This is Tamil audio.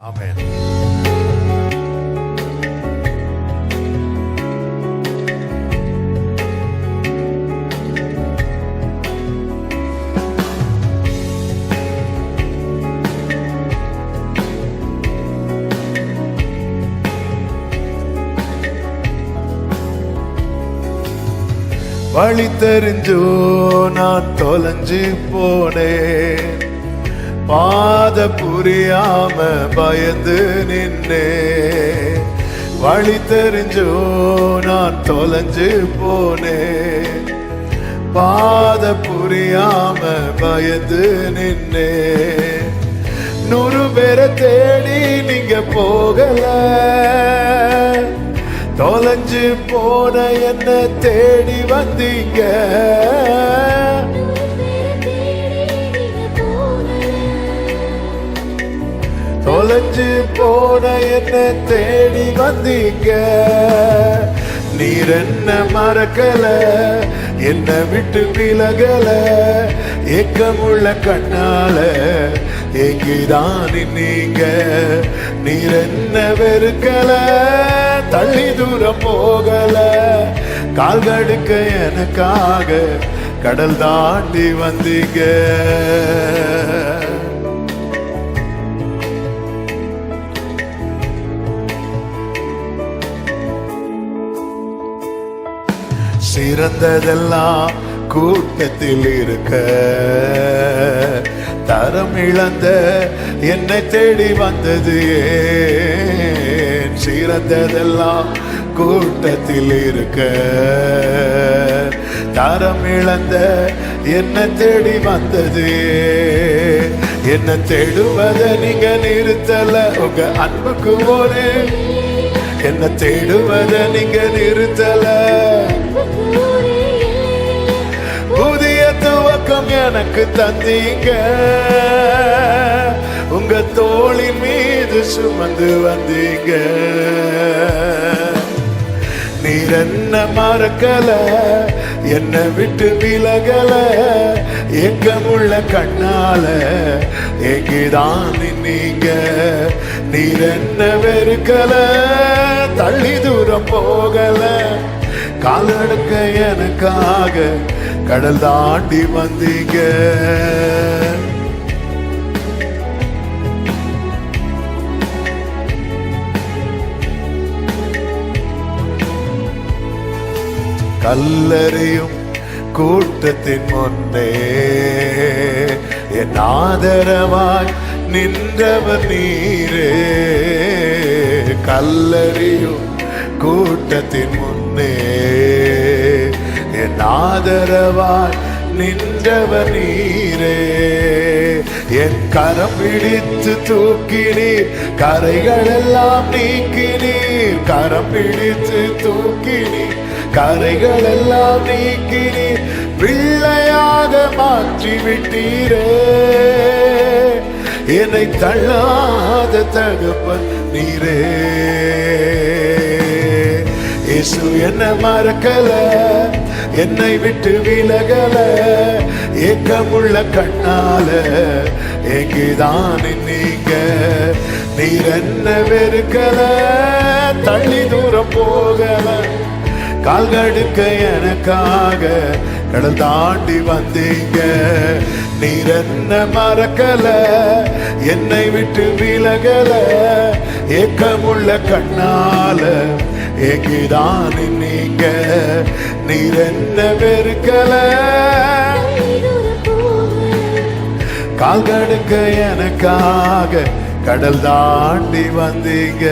ஆமென் வழி தெரிஞ்சோ நான் தொலைஞ்சு போனேன். பாத புரியாம பயந்து நின்னே. வழி தெரிஞ்சோ நான் தொலைஞ்சு போனேன் பாத புரியாம பயந்து நின்னே. நூறு பேரை தேடி நீங்க போகல. தொலைஞ்சு போன என்ன தேடி வந்தீங்க. தொலைஞ்சு போன என்ன தேடி வந்தீங்க. நீர் என்ன மறக்கல என்ன விட்டு விலகல. ஏக்கமுள்ள கண்ணால எங்கிதான் நீங்க. நீர் என்ன வெறுக்கல தள்ளி தூரம் போகல. கால் கடுக்க எனக்காக கடல் தாண்டி வந்தீங்க. சிறந்ததெல்லாம் கூட்டத்தில் இருக்க தரம் இழந்த என்னை தேடி வந்தது ஏன்? சிறந்ததெல்லாம் கூட்டத்தில் இருக்க தரம் இழந்த என்ன தேடி வந்தது என்ன தேடுவத நீங்க நிறுத்தல. உங்க அன்புக்கு ஒரு என்ன தேடுவத நீங்க நிறுத்தல. எனக்கு தந்தீங்க. உங்க தோளின் மீது சுமந்து வந்தீங்க. நீர் என்ன மறக்கல என்ன விட்டு விலகல. எங்கமுள்ள கண்ணால எங்கிதான் நீங்க நீர் என்ன வெறுக்கல தள்ளி தூரம் போகல. காலெடுக்க எனக்காக கடல் தாண்டி வந்தீங்க. கல்லறையும் கூட்டத்தின் முன்னே என் ஆதரவாய் நின்றவர் நீரே. கல்லறியும் கூட்டத்தின் முன்னே என் ஆதரவாய் நின்றவர் நீரே. என் கரம் பிடித்து தூக்கினீர் கரைகள் எல்லாம் நீக்கினீர். கரம் பிடித்து தூக்கினீர் கரைகள் எல்லாம் நீக்கினீர். பிள்ளையாக மாற்றிவிட்டீரே. என்னை தள்ளாத தகப்பன் நீரே. இயேசு என்ன மறக்கல. என்னை விட்டு விலகல ஏக்கமுள்ள கண்ணால எங்குதான் நீங்க? நீர் என்ன வெறுக்கல தள்ளி தூரம் போகல. கால்கடுக்க எனக்காக கடல் தாண்டி வந்தீங்க. நீர் என்ன மறக்கல என்னை விட்டு விலகல ஏக்கமுள்ள கண்ணால எங்கிதான் நீங்க? நீர் என்ன வெறுக்கல? கால் கடுக்க எனக்காக கடல் தாண்டி வந்தீங்க.